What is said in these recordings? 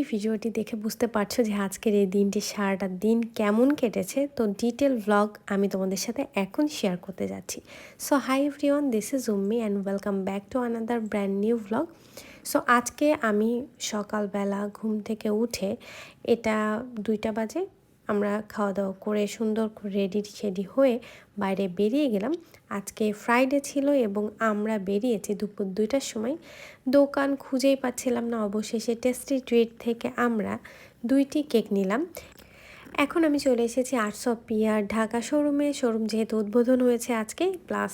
Already ভিডিওটি দেখে বুঝতে পারছ যে আজকের এই দিনটি সারাটা দিন কেমন কেটেছে। তো ডিটেল ব্লগ আমি তোমাদের সাথে এখন শেয়ার করতে যাচ্ছি। So hi everyone this is Ummi and welcome back to another brand new blog so আজকে আমি সকালবেলা ঘুম থেকে উঠে এটা দুইটা বাজে আমরা খাওয়া দাওয়া করে সুন্দর করে রেডি শেডি হয়ে বাইরে বেরিয়ে গেলাম। আজকে ফ্রাইডে ছিল এবং আমরা বেরিয়েছি দুপুর দুইটার সময়। দোকান খুঁজেই পাচ্ছিলাম না, অবশেষে টেস্টি ট্রিট থেকে আমরা দুইটি কেক নিলাম। এখন আমি চলে এসেছি আর্টস অফ পিয়ার ঢাকা শোরুমে শোরুম যেহেতু উদ্বোধন হয়েছে আজকে প্লাস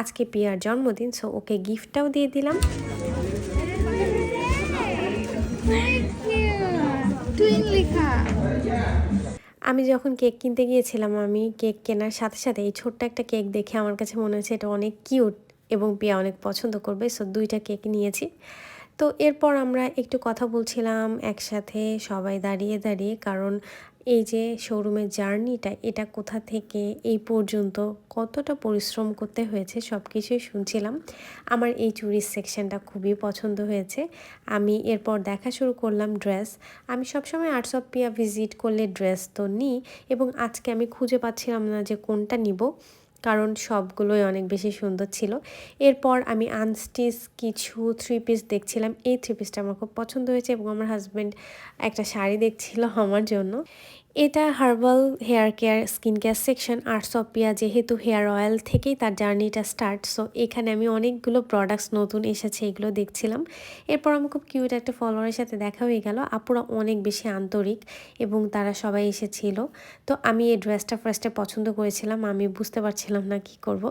আজকে পিয়ার জন্মদিন সো ওকে গিফটটাও দিয়ে দিলাম। আমি যখন কেক কিনতে গিয়েছিলাম, আমি কেক কেনার সাথে সাথে এই ছোট্ট একটা কেক দেখে আমার কাছে মনে হচ্ছে এটা অনেক কিউট এবং পিয়া অনেক পছন্দ করবে। সো দুইটা কেক নিয়েছি। তো এরপর আমরা একটু কথা বলছিলাম একসাথে সবাই দাঁড়িয়ে দাঁড়িয়ে, কারণ এই যে শোরুমের জার্নিটা এটা কোথা থেকে এই পর্যন্ত কতটা পরিশ্রম করতে হয়েছে সব কিছুই শুনছিলাম। আমার এই চুরির সেকশনটা খুবই পছন্দ হয়েছে। আমি এরপর দেখা শুরু করলাম ড্রেস আমি সবসময় আর্টস অফ পিয়া ভিজিট করলে ড্রেস তো নিই এবং আজকে আমি খুঁজে পাচ্ছিলাম না যে কোনটা নিব। কারণ সবগুলোই অনেক বেশি সুন্দর ছিল। এরপর আমি আনস্টিচ কিছু থ্রি পিস দেখছিলাম। এই থ্রি পিসটা আমার খুব পছন্দ হয়েছে এবং আমার হাজব্যান্ড একটা শাড়ি দেখছিল আমার জন্য। এটা herbal hair care skin care section arts of Pia যেহেতু হেয়ার অয়েল থেকেই তার জার্নিটা স্টার্ট। সো, এখানে আমি অনেকগুলো প্রোডাক্টস নতুন এসেছে, এগুলো দেখছিলাম। এরপর আমার খুব কিউট একটা ফলোয়ারের সাথে দেখা হয়ে গেল। আপুরা অনেক বেশি আন্তরিক এবং তারা সবাই এসেছিল। তো আমি এই ড্রেসটা ফার্স্টে পছন্দ করেছিলাম, আমি বুঝতে পারছিলাম না কি করব।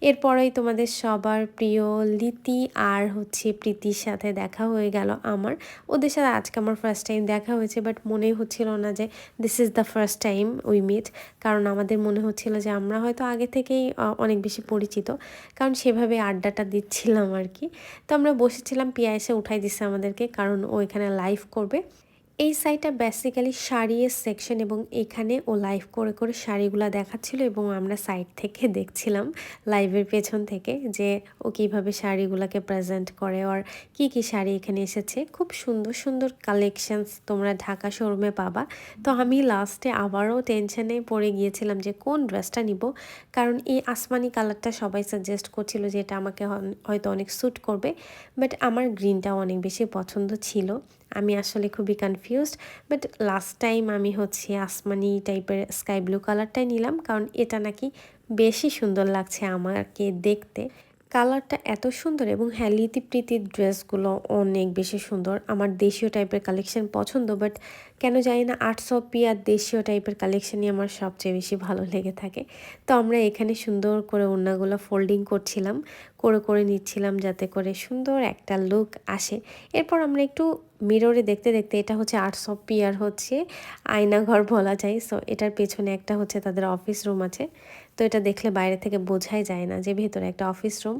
এরপরেই তোমাদের সবার প্রিয় লিতি আর হচ্ছে প্রীতির সাথে দেখা হয়ে গেল আমার। ওদের সাথে আজকে আমার ফার্স্ট টাইম দেখা হয়েছে বাট মনেই হচ্ছিল না যে this is the first time we meet কারণ আমাদের মনে হচ্ছিল যে আমরা হয়তো আগে থেকেই অনেক বেশি পরিচিত। কারণ সেভাবে আড্ডাটা দিচ্ছিলাম আর কি। তো আমরা বসেছিলাম পিয়া এসে উঠাই দিচ্ছে আমাদেরকে, কারণ ও এখানে লাইভ করবে। এই সাইটটা বেসিক্যালি শাড়ির সেকশন এবং এখানে ও লাইভ করে করে শাড়িগুলো দেখাচ্ছিল এবং আমরা সাইড থেকে দেখছিলাম লাইভের পেছন থেকে যে ও কীভাবে শাড়িগুলোকে প্রেজেন্ট করে আর কি কি শাড়ি এখানে এসেছে। খুব সুন্দর সুন্দর কালেকশনস তোমরা ঢাকা শোরুমে পাবা। তো আমি লাস্টে আবারও টেনশনে পড়ে গিয়েছিলাম যে কোন ড্রেসটা নিব? কারণ এই আসমানি কালারটা সবাই সাজেস্ট করছিল যে এটা আমাকে হয়তো অনেক স্যুট করবে। বাট আমার গ্রিনটাও অনেক বেশি পছন্দ ছিল। আমি আসলে খুবই কনফিউজড বাট লাস্ট টাইম আমি হচ্ছে আসমানি টাইপের স্কাই ব্লু কালারটাই নিলাম, কারণ এটা নাকি বেশি সুন্দর লাগছে আমাকে দেখতে। কালারটা এত সুন্দর এবং হ্যাঁ প্রীতির ড্রেসগুলো অনেক বেশি সুন্দর। আমার দেশীয় টাইপের কালেকশন পছন্দ বাট কেন জানি না আর্টস অফ পি আর দেশীয় টাইপের কালেকশনই আমার সবচেয়ে বেশি ভালো লেগে থাকে। তো আমরা এখানে সুন্দর করে ওড়নাগুলো ফোল্ডিং করছিলাম। করে করে নিচ্ছিলাম যাতে করে সুন্দর একটা লুক আসে। এরপর আমরা একটু মিররে দেখতে দেখতে এটা হচ্ছে আর্টস অফ পিয়ার হচ্ছে আয়নাঘর বলা যায়। সো এটার পেছনে একটা হচ্ছে তাদের অফিস রুম আছে। তো এটা দেখলে বাইরে থেকে বোঝাই যায় না যে ভেতরে একটা অফিস রুম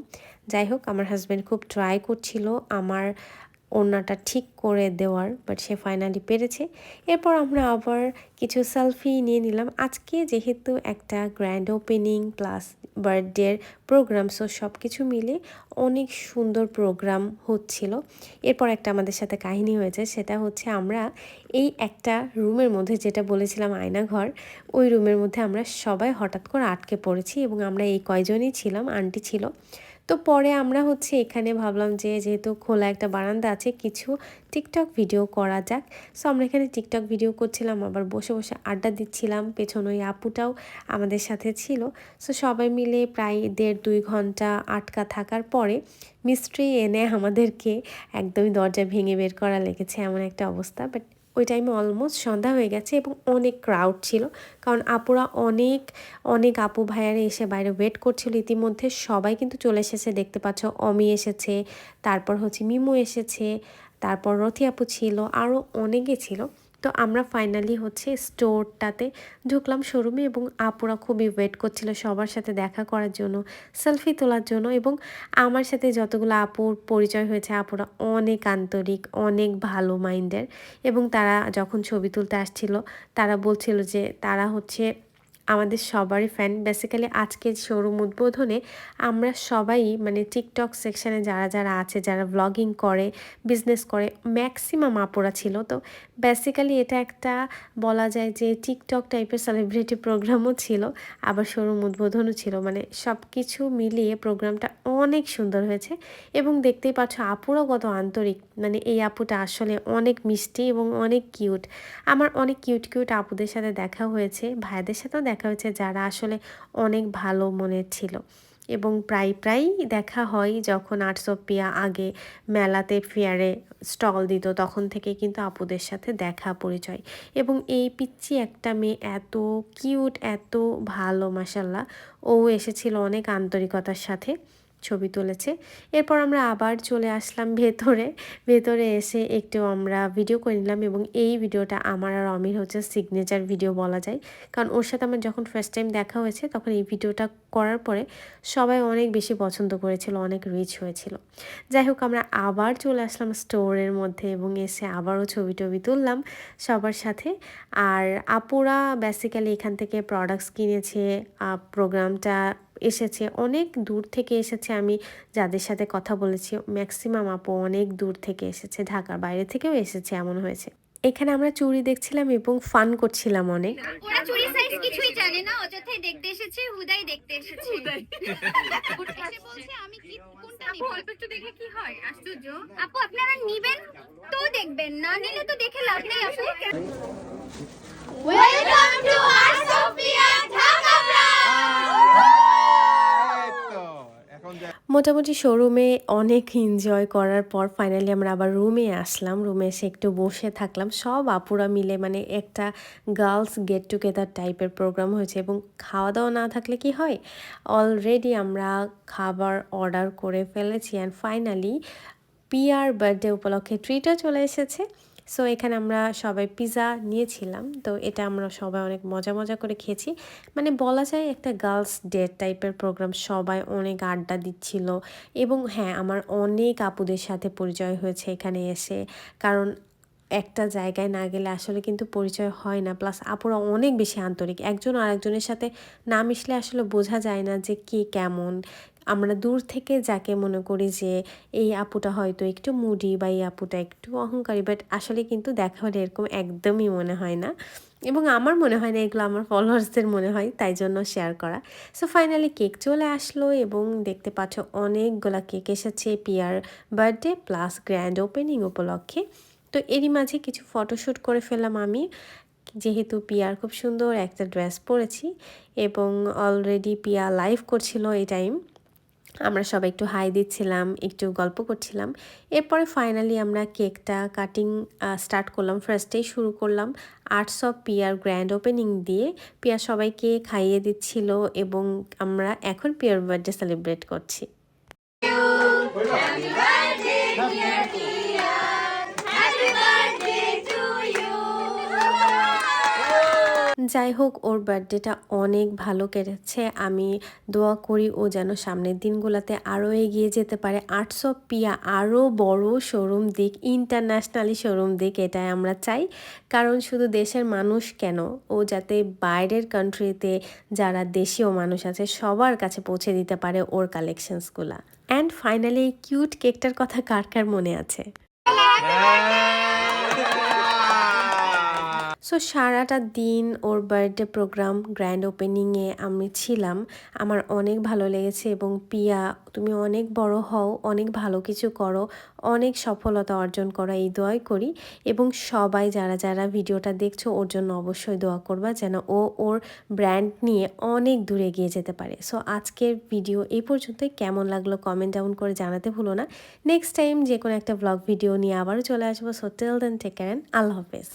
যাই হোক, আমার হাজব্যান্ড খুব ট্রাই করছিল আমার ওড়নাটা ঠিক করে দেওয়ার বাট সে ফাইনালি পেরেছে। এরপর আমরা আবার কিছু সেলফি নিয়ে নিলাম। আজকে যেহেতু একটা গ্র্যান্ড ওপেনিং প্লাস বার্থডের প্রোগ্রাম সো সব কিছু মিলে অনেক সুন্দর প্রোগ্রাম হচ্ছিল। এরপর একটা আমাদের সাথে কাহিনী হয়েছে, সেটা হচ্ছে আমরা এই একটা রুমের মধ্যে যেটা বলেছিলাম আয়নাঘর ওই রুমের মধ্যে আমরা সবাই হঠাৎ করে আটকে পড়েছি এবং আমরা এই কয়জনই ছিলাম, আন্টি ছিল। তো পরে আমরা হচ্ছে এখানে ভাবলাম যে যেহেতু খোলা একটা বারান্দা আছে, কিছু টিকটক ভিডিও করা যাক। সো আমরা এখানে টিকটক ভিডিও করছিলাম, আবার বসে বসে আড্ডা দিচ্ছিলাম। পেছনে ওই আপুটাও আমাদের সাথে ছিল। সো সবাই মিলে প্রায় দেড় দুই ঘণ্টা আটকা থাকার পরে মিস্ত্রি এনে আমাদেরকে একদমই দরজা ভেঙে বের করা লেগেছে, এমন একটা অবস্থা। বাট ওই টাইমে অলমোস্ট সন্ধ্যা হয়ে গেছে এবং অনেক ক্রাউড ছিল। কারণ আপুরা অনেক অনেক আপু ভাইয়ারা এসে বাইরে ওয়েট করছিল। ইতিমধ্যে সবাই কিন্তু চলে এসেছে। দেখতে পাচ্ছ, অমি এসেছে, তারপর হচ্ছে মিমু এসেছে, তারপর রথি আপু ছিল আরও অনেকে ছিল। তো আমরা ফাইনালি হচ্ছে স্টোরটাতে ঢুকলাম শোরুমে এবং আপুরা খুবই ওয়েট করছিল সবার সাথে দেখা করার জন্য সেলফি তোলার জন্য এবং আমার সাথে যতগুলো আপুর পরিচয় হয়েছে, আপুরা অনেক আন্তরিক, অনেক ভালো মাইন্ডের এবং তারা যখন ছবি তুলতে আসছিল, তারা বলছিল যে তারা হচ্ছে আমাদের সবারই ফ্যান বেসিক্যালি আজকের শোরুম উদ্বোধনে আমরা সবাই মানে টিকটক সেকশানে যারা যারা আছে, যারা ব্লগিং করে বিজনেস করে ম্যাক্সিমাম আপুরা ছিল। তো বেসিক্যালি এটা একটা বলা যায় যে টিকটক টাইপের সেলিব্রিটি প্রোগ্রামও ছিল, আবার শোরুম উদ্বোধনও ছিল। মানে সব কিছু মিলিয়ে প্রোগ্রামটা অনেক সুন্দর হয়েছে এবং দেখতেই পাচ্ছ আপুরাও কত আন্তরিক। মানে এই আপুটা আসলে অনেক মিষ্টি এবং অনেক কিউট আমার অনেক কিউট কিউট আপুদের সাথে দেখা হয়েছে, ভাইদের সাথেও দেখা হয়েছে যারা আসলে অনেক ভালো মনের ছিল। এবং প্রায় প্রায়ই দেখা হয় যখন আর্টসপিয়া আগে মেলাতে ফেয়ারে স্টল দিত, তখন থেকে কিন্তু আপুদের সাথে দেখা, পরিচয়। এবং এই পিচ্ছি একটা মেয়ে এত কিউট, এত ভালো মাসাল্লাহ ও এসেছিল অনেক আন্তরিকতার সাথে। ছবি তুলেছে। এরপর আমরা আবার চলে আসলাম ভেতরে। ভেতরে এসে একটু আমরা ভিডিও করে নিলাম এবং এই ভিডিওটা আমার আর অমির হচ্ছে সিগনেচার ভিডিও বলা যায়। কারণ ওর সাথে আমার যখন ফার্স্ট টাইম দেখা হয়েছে, তখন এই ভিডিওটা করার পরে সবাই অনেক বেশি পছন্দ করেছিল, অনেক রিচ হয়েছিল। যাই হোক, আমরা আবার চলে আসলাম স্টোরের মধ্যে এবং এসে আবারও ছবি টবি তুললাম সবার সাথে। আর আপুরা বেসিক্যালি এখান থেকে প্রোডাক্টস কিনেছে প্রোগ্রামটা এসেছে অনেক দূর থেকে এসেছে। আমি যাদের সাথে কথা বলেছি ম্যাক্সিমাম আপু অনেক দূর থেকে এসেছে ঢাকার বাইরে থেকেও এসেছে এমন হয়েছে। এখানে আমরা চুরি দেখছিলাম এবং ফান করছিলাম অনেক। ওরা চুরি সাইজ কিছুই জানে না অযথাই দেখতে এসেছে হুদাই দেখতে এসেছে। এসে বলছে আমি কি কোনটা নিব? অল্প একটু দেখে কি হয়? আশ্চর্য। আপু আপনারা নিবেন তো দেখবেন না নিলে তো দেখে লাভ নেই আপু। ওয়েলকাম টু আরসোফিয়া ঢাকা এই তো, এখন যা- মোটামুটি শোরুমে অনেক এনজয় করার পর ফাইনালি আমরা আবার রুমে আসলাম। রুমে এসে একটু বসে থাকলাম। সব আপুরা মিলে মানে একটা গার্লস গেট টুগেদার টাইপের প্রোগ্রাম হয়েছে এবং খাওয়া দাওয়া না থাকলে কি হয়? অলরেডি আমরা খাবার অর্ডার করে ফেলেছি অ্যান্ড ফাইনালি পিয়ার বার্থডে উপলক্ষে ট্রিটও চলে এসেছে। সো এখানে আমরা সবাই পিৎজা নিয়েছিলাম। তো এটা আমরা সবাই অনেক মজা মজা করে খেয়েছি। মানে বলা যায় একটা গার্লস ডে টাইপের প্রোগ্রাম সবাই অনেক আড্ডা দিচ্ছিল। এবং হ্যাঁ আমার অনেক আপুদের সাথে পরিচয় হয়েছে এখানে এসে। কারণ একটা জায়গায় না গেলে আসলে কিন্তু পরিচয় হয় না। প্লাস আপুরা অনেক বেশি আন্তরিক। একজন আরেকজনের সাথে না মিশলে আসলে বোঝা যায় না যে কে কেমন। আমরা দূর থেকে যাকে মনে করি যে এই আপুটা হয়তো একটু মুডি বা এই আপুটা একটু অহংকারী বাট আসলে কিন্তু দেখা হলে এরকম একদমই মনে হয় না। এবং আমার মনে হয় না, এগুলো আমার ফলোয়ার্সদের মনে হয়, তাই জন্য শেয়ার করা। সো ফাইনালি কেক চলে আসলো এবং দেখতে পাচ্ছ অনেকগুলা কেক এসেছে পিয়ার বার্থডে প্লাস গ্র্যান্ড ওপেনিং উপলক্ষে। তো এরই মাঝে কিছু ফটোশ্যুট করে ফেললাম আমি। যেহেতু পিয়ার খুব সুন্দর একটা ড্রেস পরেছি এবং অলরেডি পিয়া লাইভ করছিল এই টাইম আমরা সবাই একটু হাই দিচ্ছিলাম, একটু গল্প করছিলাম। এরপরে ফাইনালি আমরা কেকটা কাটিং স্টার্ট করলাম। ফার্স্টেই শুরু করলাম আর্টস অফ পিয়ার গ্র্যান্ড ওপেনিং দিয়ে। পিয়া সবাইকে খাইয়ে দিচ্ছিল এবং আমরা এখন পিয়ার বার্থডে সেলিব্রেট করছি। যাই হোক, ওর বার্থডেটা অনেক ভালো কেটেছে। আমি দোয়া করি ও যেন সামনের দিনগুলোতে আরও এগিয়ে যেতে পারে। অফ পিয়া আরও বড় শোরুম দিক ইন্টারন্যাশনালি শোরুম দিক, এটাই আমরা চাই। কারণ শুধু দেশের মানুষ কেন? ও যাতে বাইরের কান্ট্রিতে যারা দেশীয় মানুষ আছে, সবার কাছে পৌঁছে দিতে পারে ওর কালেকশনসগুলা অ্যান্ড ফাইনালি এই কিউট কেকটার কথা কার কার মনে আছে? সো সারাটা দিন ওর বার্থডে প্রোগ্রাম গ্র্যান্ড ওপেনিংয়ে আমি ছিলাম। আমার অনেক ভালো লেগেছে এবং পিয়া তুমি অনেক বড় হও, অনেক ভালো কিছু করো, অনেক সফলতা অর্জন করো, এই দোয়াই করি। এবং সবাই যারা যারা ভিডিওটা দেখছ, ওর জন্য অবশ্যই দোয়া করবা যেন ও ওর ব্র্যান্ড নিয়ে অনেক দূরে গিয়ে যেতে পারে। সো আজকের ভিডিও এই পর্যন্তই। কেমন লাগল কমেন্ট ডাউন করে জানাতে ভুলো না। নেক্সট টাইম যে কোনো একটা ব্লগ ভিডিও নিয়ে আবারও চলে আসব। সো টেল দেন টেক আল্লাহ হাফেজ।